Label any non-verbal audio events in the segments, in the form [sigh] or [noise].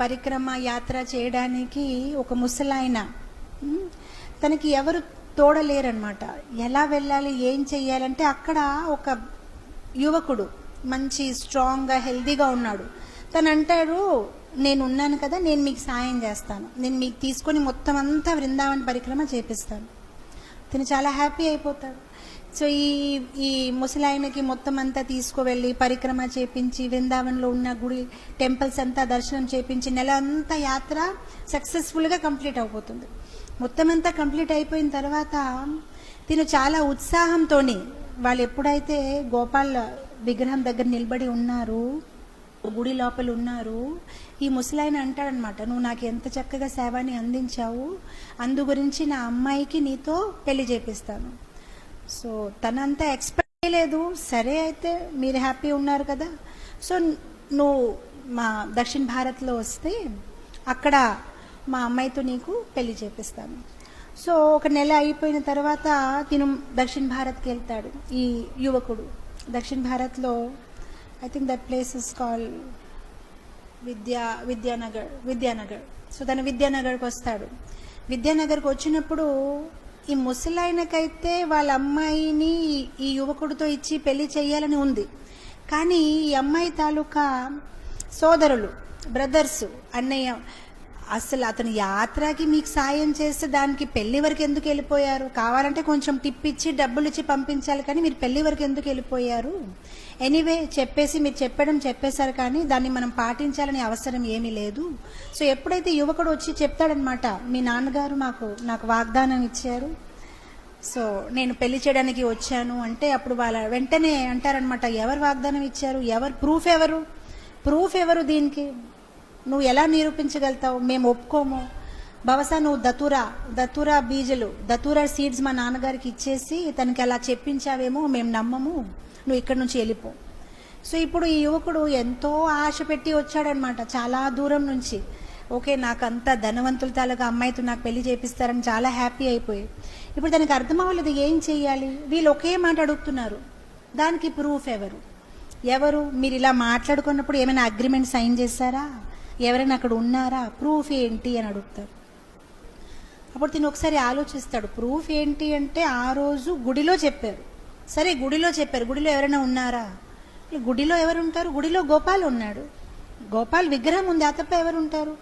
పరిక్రమ యాత్ర చేయడానికి ఒక ముసలాయన తనకి ఎవరు తోడలేరనమాట ఎలా వెళ్ళాలి ఏం చెయ్యాలంటే అక్కడ ఒక యువకుడు మంచి స్ట్రాంగ్గా హెల్దీగా ఉన్నాడు. తను అంటాడు నేను ఉన్నాను కదా నేను మీకు సాయం చేస్తాను. నేను మీకు తీసుకొని మొత్తం అంతా బృందావన పరిక్రమ చేపిస్తాను. తను చాలా హ్యాపీ అయిపోతాడు. సో ఈ ఈ ముసలాయనకి మొత్తం అంతా తీసుకువెళ్ళి పరిక్రమ చేపించి వృందావన్లో ఉన్న గుడి టెంపుల్స్ అంతా దర్శనం చేపించి నెల అంతా యాత్ర సక్సెస్ఫుల్గా కంప్లీట్ అయిపోతుంది మొత్తం అంతా కంప్లీట్ అయిపోయిన తర్వాత తిను చాలా ఉత్సాహంతో వాళ్ళు ఎప్పుడైతే గోపాల్ విగ్రహం దగ్గర నిలబడి ఉన్నారు గుడి లోపల ఉన్నారు ఈ ముసలాయన అంటాడనమాట నువ్వు నాకు ఎంత చక్కగా సేవాన్ని అందించావు అందు గురించి నా అమ్మాయికి నీతో పెళ్ళి చేపిస్తాను. సో తనంతా ఎక్స్పెక్ట్ చేయలేదు. సరే అయితే మీరు హ్యాపీ ఉన్నారు కదా. సో నువ్వు మా దక్షిణ భారత్లో వస్తే అక్కడ మా అమ్మాయితో నీకు పెళ్ళి చేపిస్తాను. సో ఒక నెల అయిపోయిన తర్వాత తిను దక్షిణ భారత్కి వెళ్తాడు ఈ యువకుడు. దక్షిణ భారత్లో I think that place is call Vidya Vidyanagar Vidyanagar. So తను విద్యానగర్కి వస్తాడు. విద్యానగర్కి వచ్చినప్పుడు ఈ ముసలాయనకైతే వాళ్ళ అమ్మాయిని ఈ యువకుడితో ఇచ్చి పెళ్ళి చేయాలని ఉంది. కానీ ఈ అమ్మాయి తాలూకా సోదరులు బ్రదర్స్ అన్నయ్య అసలు అతను యాత్రకి మీకు సాయం చేస్తే దానికి పెళ్ళి వరకు ఎందుకు వెళ్ళిపోయారు? కావాలంటే కొంచెం టిప్ ఇచ్చి డబ్బులు ఇచ్చి పంపించాలి కానీ మీరు పెళ్ళి వరకు ఎందుకు వెళ్ళిపోయారు? ఎనీవే చెప్పేసి మీరు చెప్పడం చెప్పేశారు కానీ దాన్ని మనం పాటించాలని అవసరం ఏమీ లేదు. సో ఎప్పుడైతే యువకుడు వచ్చి చెప్తాడనమాట మీ నాన్నగారు మాకు నాకు వాగ్దానం ఇచ్చారు. సో నేను పెళ్ళి చేయడానికి వచ్చాను. అంటే అప్పుడు వాళ్ళ వెంటనే అంటారనమాట ఎవరు వాగ్దానం ఇచ్చారు? ఎవరు ప్రూఫ్ ఎవరు? ప్రూఫ్ ఎవరు దీనికి? నువ్వు ఎలా నిరూపించగలుగుతావు? మేము ఒప్పుకోము. బహుశా నువ్వు దతురా దతురా బీజలు దతురా సీడ్స్ మా నాన్నగారికి ఇచ్చేసి తనకి అలా చెప్పించావేమో మేము నమ్మము. నువ్వు ఇక్కడి నుంచి వెళ్ళిపో. సో ఇప్పుడు ఈ యువకుడు ఎంతో ఆశ పెట్టి వచ్చాడనమాట చాలా దూరం నుంచి. ఓకే నాకు అంత ధనవంతుల తాలూకా అమ్మాయితో నాకు పెళ్ళి చేపిస్తారని చాలా హ్యాపీ అయిపోయి. ఇప్పుడు దానికి అర్థం అవ్వలేదు ఏం చెయ్యాలి? వీళ్ళు ఒకే మాట అడుగుతున్నారు. దానికి ప్రూఫ్ ఎవరు? ఎవరు? మీరు ఇలా మాట్లాడుకున్నప్పుడు ఏమైనా అగ్రిమెంట్ సైన్ చేశారా? ఎవరైనా అక్కడ ఉన్నారా? ప్రూఫ్ ఏంటి అని అడుగుతారు అప్పుడు తిను ఒకసారి ఆలోచిస్తాడు. ప్రూఫ్ ఏంటి అంటే ఆ రోజు గుడిలో చెప్పారు. సరే గుడిలో చెప్పారు. గుడిలో ఎవరైనా ఉన్నారా? గుడిలో ఎవరు ఉంటారు గుడిలో గోపాల్ ఉన్నాడు. గోపాల్ విగ్రహం ఉంది. ఆ తప్ప ఎవరు ఉంటారు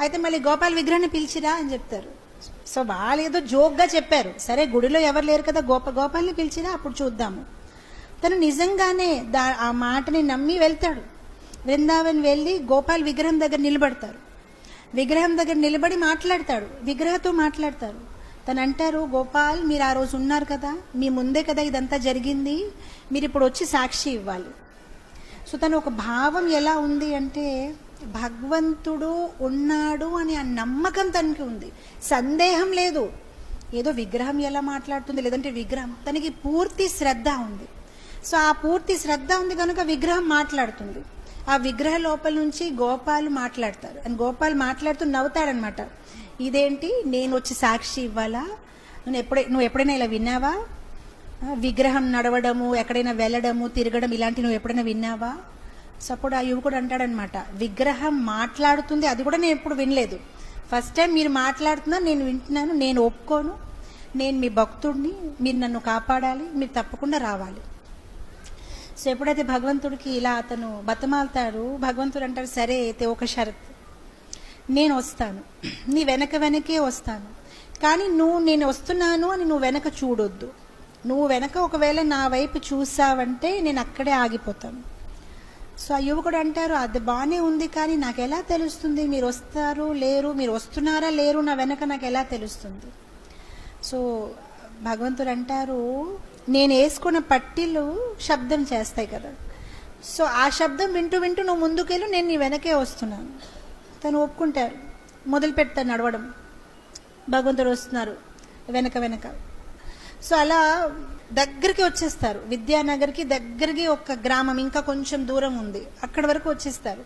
అయితే మళ్ళీ గోపాల్ విగ్రహాన్ని పిలిచిరా అని చెప్తారు. సో వాళ్ళు ఏదో జోక్గా చెప్పారు. సరే గుడిలో ఎవరు లేరు కదా? గోప గోపాల్ని పిలిచిరా? అప్పుడు చూద్దాము. తను నిజంగానే దా ఆ మాటని నమ్మి వెళ్తాడు. బృందావన్ వెళ్ళి గోపాల్ విగ్రహం దగ్గర నిలబడతారు. విగ్రహం దగ్గర నిలబడి మాట్లాడతాడు. విగ్రహతో మాట్లాడతారు. తను అంటారు గోపాల్ మీరు ఆ రోజు ఉన్నారు కదా. మీ ముందే కదా ఇదంతా జరిగింది. మీరు ఇప్పుడు వచ్చి సాక్షి ఇవ్వాలి. సో తను ఒక భావం ఎలా ఉంది అంటే భగవంతుడు ఉన్నాడు అని ఆ నమ్మకం తనకి ఉంది. సందేహం లేదు. ఏదో విగ్రహం ఎలా మాట్లాడుతుంది లేదంటే విగ్రహం. తనకి పూర్తి శ్రద్ధ ఉంది. సో ఆ పూర్తి శ్రద్ధ ఉంది కనుక విగ్రహం మాట్లాడుతుంది. ఆ విగ్రహ లోపల నుంచి గోపాల్ మాట్లాడతారు. అని గోపాల్ మాట్లాడుతూ నవ్వుతాడనమాట. ఇదేంటి? నేను వచ్చి సాక్షి ఇవ్వాలా? నువ్వు ఎప్పుడై నువ్వు ఎప్పుడైనా ఇలా విన్నావా? విగ్రహం నడవడము ఎక్కడైనా వెళ్ళడము తిరగడం ఇలాంటి నువ్వు ఎప్పుడైనా విన్నావా? సో అప్పుడు ఆ యువకుడు అంటాడనమాట. విగ్రహం మాట్లాడుతుంది. అది కూడా నేను ఎప్పుడు వినలేదు. ఫస్ట్ టైం మీరు మాట్లాడుతున్నా నేను వింటున్నాను నేను ఒప్పుకోను. నేను మీ భక్తుడిని. మీరు నన్ను కాపాడాలి. మీరు తప్పకుండా రావాలి. సో ఎప్పుడైతే భగవంతుడికి ఇలా అతను బతమాలుతాడు భగవంతుడు అంటాడు సరే అయితే ఒక షరత్. నేను వస్తాను. నీ వెనక వెనకే వస్తాను. కానీ నువ్వు నేను వస్తున్నాను అని నువ్వు వెనక చూడొద్దు. నువ్వు వెనక ఒకవేళ నా వైపు చూసావంటే నేను అక్కడే ఆగిపోతాను. సో ఆ యువకుడు అంటారు అది బాగానే ఉంది కానీ నాకు ఎలా తెలుస్తుంది? మీరు వస్తారు లేరు మీరు వస్తున్నారా లేరు నా వెనక నాకు ఎలా తెలుస్తుంది? సో భగవంతుడు అంటారు నేను వేసుకున్న పట్టీలు శబ్దం చేస్తాయి కదా. సో ఆ శబ్దం వింటూ వింటూ నువ్వు ముందుకెళ్ళు నేను నీ వెనకే వస్తున్నాను. తను ఒప్పుకుంటారు. మొదలు పెడతాను నడవడం. భగవంతుడు వస్తున్నారు. వెనక వెనక. సో అలా దగ్గరికి వచ్చేస్తారు. విద్యానగర్కి దగ్గరికి ఒక గ్రామం ఇంకా కొంచెం దూరం ఉంది. అక్కడ వరకు వచ్చేస్తారు.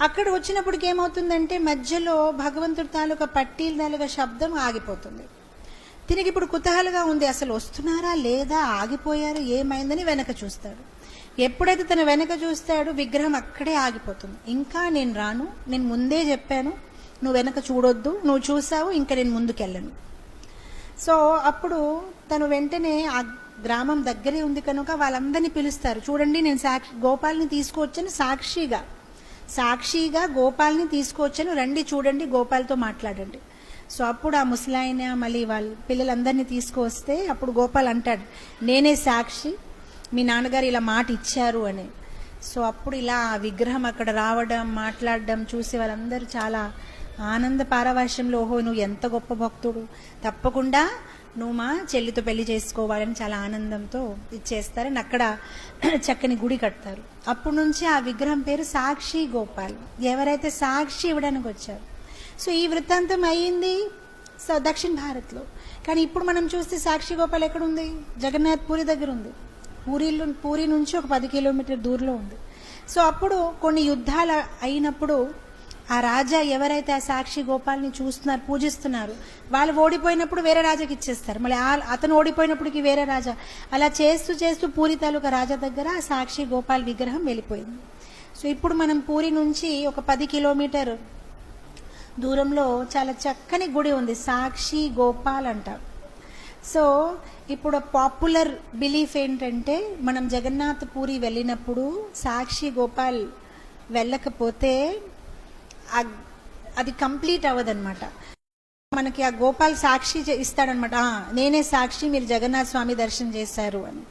అక్కడ వచ్చినప్పటికి ఏమవుతుందంటే మధ్యలో భగవంతుడి తాలూకా పట్టీల తాలూకా శబ్దం ఆగిపోతుంది. తినికి ఇప్పుడు కుతూహలుగా ఉంది. అసలు వస్తున్నారా లేదా? ఆగిపోయారా? ఏమైందని వెనక చూస్తాడు. ఎప్పుడైతే తన వెనక చూస్తాడో విగ్రహం అక్కడే ఆగిపోతుంది. ఇంకా నేను రాను నేను ముందే చెప్పాను నువ్వు వెనక చూడొద్దు నువ్వు చూసావు ఇంకా నేను ముందుకెళ్ళను. సో అప్పుడు తను వెంటనే ఆ గ్రామం దగ్గరే ఉంది కనుక వాళ్ళందరినీ పిలుస్తారు. చూడండి నేను సాక్షి గోపాల్ని తీసుకువచ్చాను సాక్షిగా. సాక్షిగా గోపాల్ని తీసుకువచ్చాను. రండి చూడండి గోపాల్తో మాట్లాడండి. సో అప్పుడు ఆ ముసలాయన మళ్ళీ వాళ్ళ పిల్లలందరినీ తీసుకువస్తే అప్పుడు గోపాల్ అంటాడు నేనే సాక్షి మీ నాన్నగారు ఇలా మాట ఇచ్చారు అని. సో అప్పుడు ఇలా ఆ విగ్రహం అక్కడ రావడం మాట్లాడడం చూసి వాళ్ళందరూ చాలా ఆనంద పారవాశ్యంలో ఓహో నువ్వు ఎంత గొప్ప భక్తుడు తప్పకుండా నువ్వు మా చెల్లితో పెళ్ళి చేసుకోవాలని చాలా ఆనందంతో ఇచ్చేస్తారని అక్కడ [clears throat] చక్కని గుడి కడతారు. అప్పటి నుంచి ఆ విగ్రహం పేరు సాక్షి గోపాల్. ఎవరైతే సాక్షి ఇవ్వడానికి వచ్చారు సో ఈ వృత్తాంతం అయ్యింది స- దక్షిణ భారత్లో. కానీ ఇప్పుడు మనం చూస్తే సాక్షి గోపాల్ ఎక్కడ ఉంది జగన్నాథ్ పూరి దగ్గర ఉంది పూరిలో పూరి నుంచి ఒక పది కిలోమీటర్ దూరంలో ఉంది. సో అప్పుడు కొన్ని యుద్ధాలు అయినప్పుడు ఆ రాజా ఎవరైతే ఆ సాక్షి గోపాల్ని చూస్తున్నారు పూజిస్తున్నారు వాళ్ళు ఓడిపోయినప్పుడు వేరే రాజాకి ఇచ్చేస్తారు. మళ్ళీ ఆ- అతను ఓడిపోయినప్పటికి వేరే రాజా. అలా చేస్తూ చేస్తూ పూరి తాలూకా రాజా దగ్గర ఆ సాక్షి గోపాల్ విగ్రహం వెళ్ళిపోయింది. సో ఇప్పుడు మనం పూరి నుంచి ఒక పది కిలోమీటర్ దూరంలో చాలా చక్కని గుడి ఉంది. సాక్షి గోపాల్ అంటారు సో ఇప్పుడు పాపులర్ బిలీఫ్ ఏంటంటే మనం జగన్నాథ్ పూరి వెళ్ళినప్పుడు సాక్షి గోపాల్ వెళ్ళకపోతే అది కంప్లీట్ అవ్వదన్నమాట. మనకి ఆ గోపాల్ సాక్షి చే- ఇస్తాడనమాట నేనే సాక్షి మీరు జగన్నాథ్ స్వామి దర్శనం చేశారు అని.